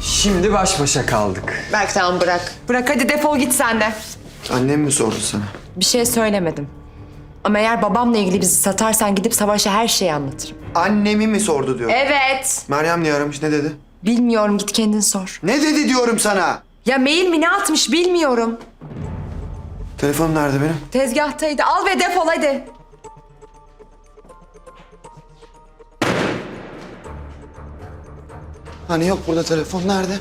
Şimdi baş başa kaldık. Berk tamam bırak. Bırak hadi defol git sen de. Annem mi sordu sana? Bir şey söylemedim. Ama eğer babamla ilgili bizi satarsan gidip Savaş'a her şeyi anlatırım. Annemi mi sordu diyor. Evet. Meryem niye aramış ne dedi? Bilmiyorum git kendin sor. Ne dedi diyorum sana? Ya mail mi ne atmış bilmiyorum. Telefonum nerede benim? Tezgahtaydı al ve defol hadi. Hani yok burada telefon nerede?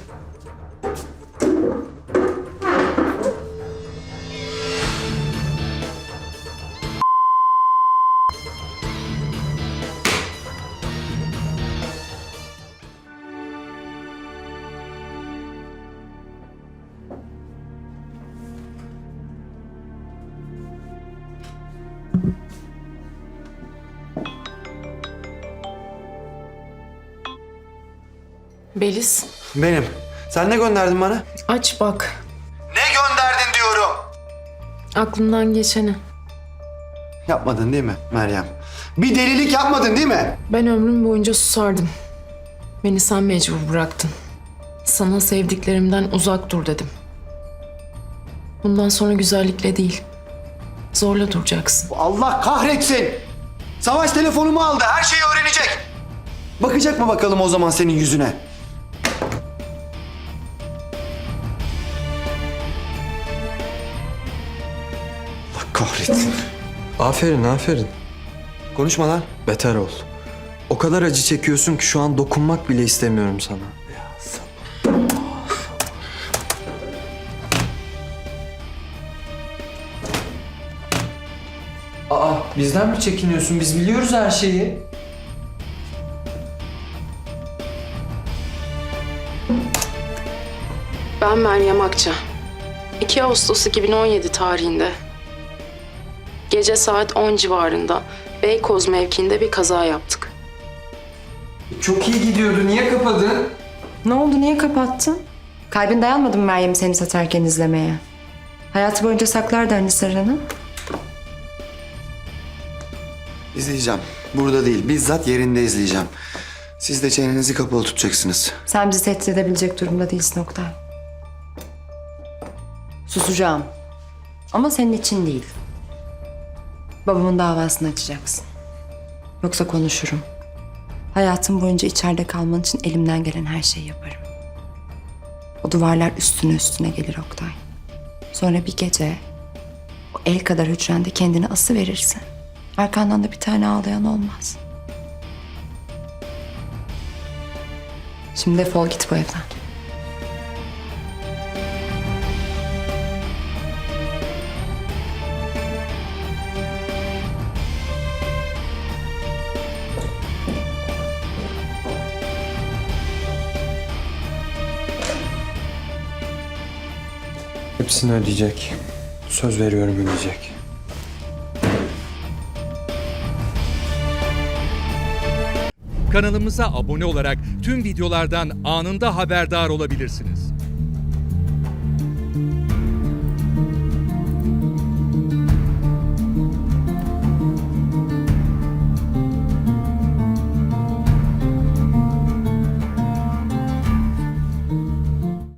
Beliz, Benim. Sen ne gönderdin bana? aç bak. Ne gönderdin diyorum. Aklından geçeni. Yapmadın değil mi Meryem? Bir delilik yapmadın değil mi? Ben ömrüm boyunca susardım. Beni sen mecbur bıraktın. Sana sevdiklerimden uzak dur dedim. Bundan sonra güzellikle değil, zorla duracaksın. Allah kahretsin. Savaş telefonumu aldı. Her şeyi öğrenecek. Bakacak mı bakalım o zaman senin yüzüne? Kahretsin. Aferin aferin. Konuşma lan. Beter ol. O kadar acı çekiyorsun ki şu an dokunmak bile istemiyorum sana. Aa bizden mi çekiniyorsun? Biz biliyoruz her şeyi. Ben Meryem Akça. 2 Ağustos 2017 tarihinde gece saat 10 civarında Beykoz mevkiinde bir kaza yaptık. Çok iyi gidiyordu. Niye kapadın? Ne oldu niye kapattın? Kalbin dayanmadı mı Meryem'i seni satarken izlemeye? Hayatı boyunca saklardı hani sırrını. İzleyeceğim. Burada değil. Bizzat yerinde izleyeceğim. Siz de çenenizi kapalı tutacaksınız. Sen bizi tehdit edebilecek durumda değilsin Oktay. Susacağım. Ama senin için değil. Babamın davasını açacaksın. Yoksa konuşurum. Hayatım boyunca içeride kalman için elimden gelen her şeyi yaparım. O duvarlar üstüne üstüne gelir Oktay. Sonra bir gece o el kadar hücrende kendini ası verirsin. Arkandan da bir tane ağlayan olmaz. Şimdi defol git bu evden. Hepsini ödeyecek. Söz veriyorum ödeyecek. Kanalımıza abone olarak tüm videolardan anında haberdar olabilirsiniz.